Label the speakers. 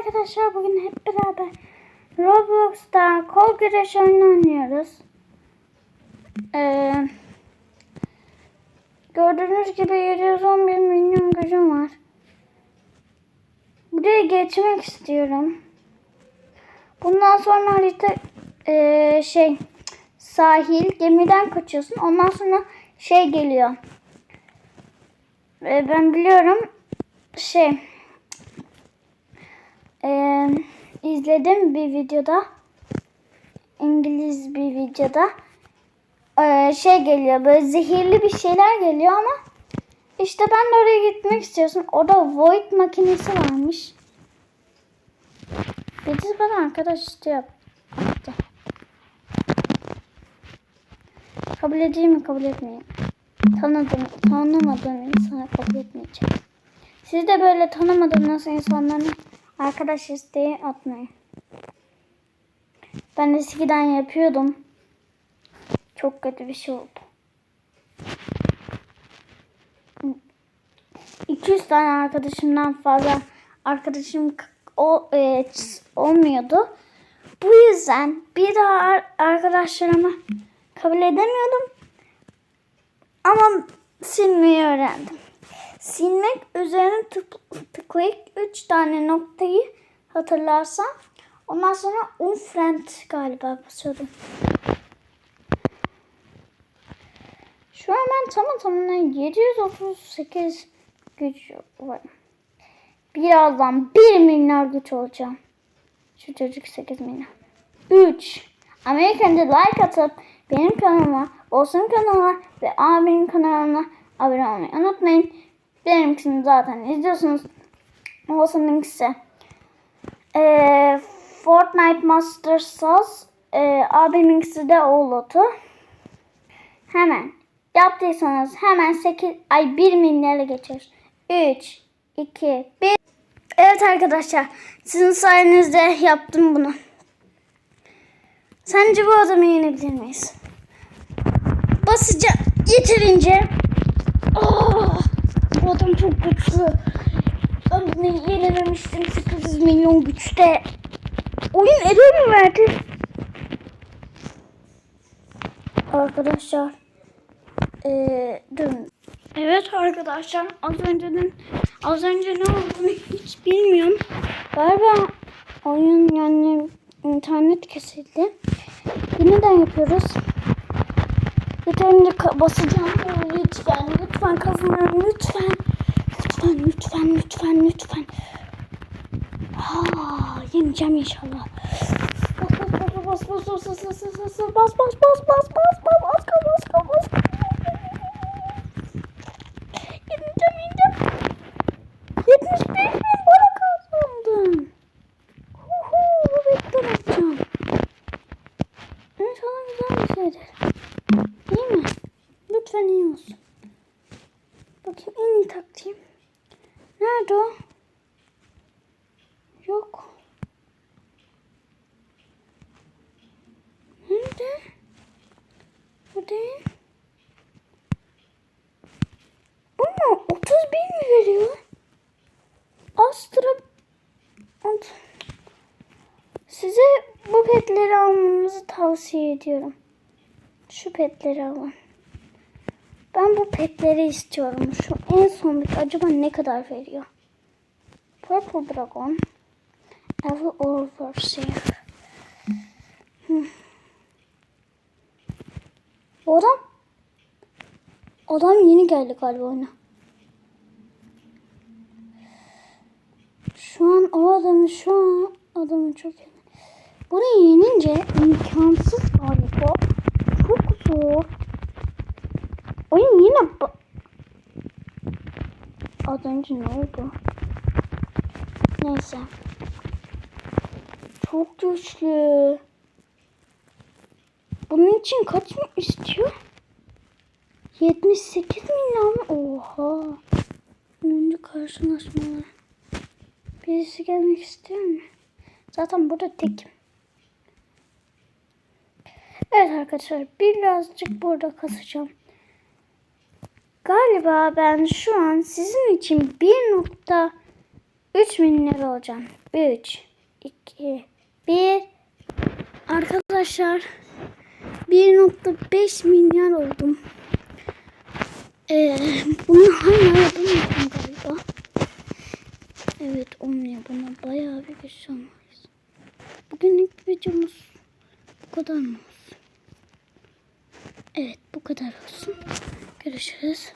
Speaker 1: arkadaşlar bugün hep beraber Roblox'ta kol güreş oyunu oynuyoruz. Ee, gördüğünüz gibi 711 milyon gücüm var. Buraya geçmek istiyorum. Bundan sonra harita ee, şey sahil gemiden kaçıyorsun. Ondan sonra şey geliyor. Ee, ben biliyorum şey ee, izledim bir videoda. İngiliz bir videoda. Ee, şey geliyor böyle zehirli bir şeyler geliyor ama işte ben de oraya gitmek istiyorsun. Orada void makinesi varmış. Dedi bana arkadaş işte yap. Attı. Kabul edeyim mi kabul etmeyeyim. Tanıdım, tanımadığım insana kabul etmeyeceğim. Siz de böyle tanımadığınız insanların arkadaş isteği atmayın. Ben eskiden yapıyordum. Çok kötü bir şey oldu. 200 tane arkadaşımdan fazla arkadaşım o e, olmuyordu. Bu yüzden bir daha ar- arkadaşlarımı kabul edemiyordum. Ama silmeyi öğrendim. Silmek üzerine tık- tıklayıp 3 tane noktayı hatırlarsam ondan sonra unfriend galiba basıyordum. Şu an ben tamam tamına 738 güç var. Birazdan 1 milyar güç olacağım. Şu çocuk 8 milyar. 3. Amerika'da like atıp benim kanalıma, olsun kanalıma ve abinin kanalına abone olmayı unutmayın. Benimkisini zaten izliyorsunuz. Olsun'un ise ee, Fortnite Master Sauce ee, abiminkisi de Oğlotu. Hemen yaptıysanız hemen 8 ay 1 milyara geçiyoruz. 3 2 1 Evet arkadaşlar sizin sayenizde yaptım bunu. Sence bu adamı yenebilir miyiz? Basacağım yeterince. Oh, bu adam çok güçlü. Ben bunu yenememiştim 800 milyon güçte. Oyun ele mi verdi? Arkadaşlar. Ee, durun. Evet arkadaşlar az önceden az önce ne olduğunu hiç bilmiyorum. Galiba oyun yani internet kesildi. Yeniden yapıyoruz. Yeterince basacağım. Lütfen lütfen kazanın lütfen. Lütfen lütfen lütfen. Aa, yeneceğim inşallah. Bas bas bas bas bas bas bas bas bas bas bas bas bas bas bas kal bas kal bas kal. Yeneceğim yeneceğim. 75 bin para kazandım. Huhu bu bekle bakacağım. İnşallah güzel bir şeydir. İyi mi? Lütfen iyi olsun. Bakayım en iyi taktiğim. Nerede o? Yok. Nerede? Bu değil. Bu mu? 30 bin mi veriyor? Astra... Size bu petleri almanızı tavsiye ediyorum. Şu petleri alın. Ben bu petleri istiyorum. Şu en son bit acaba ne kadar veriyor? Purple Dragon. Evil Overseer. Hmm. Adam Adam yeni geldi galiba oyuna. Şu an o adamı şu an adamı çok yeni. Bunu yenince imkansız galiba. Çok zor. Oyun yine Az önce ne oldu? Neyse. Çok güçlü. Bunun için kaç mı istiyor? 78 milyon? Oha. Önce karşılaşmalar. Birisi gelmek istiyor mu? Zaten burada tekim. Evet arkadaşlar birazcık burada kasacağım. Galiba ben şu an sizin için bir nokta 3 milyar olacağım. 3, 2, 1. Arkadaşlar 1.5 milyar oldum. Ee, bunu hala yapamadım galiba. Evet olmuyor buna bayağı bir güç olmalıyız. Bugünlük videomuz bu kadar mı olsun? Evet bu kadar olsun. Görüşürüz.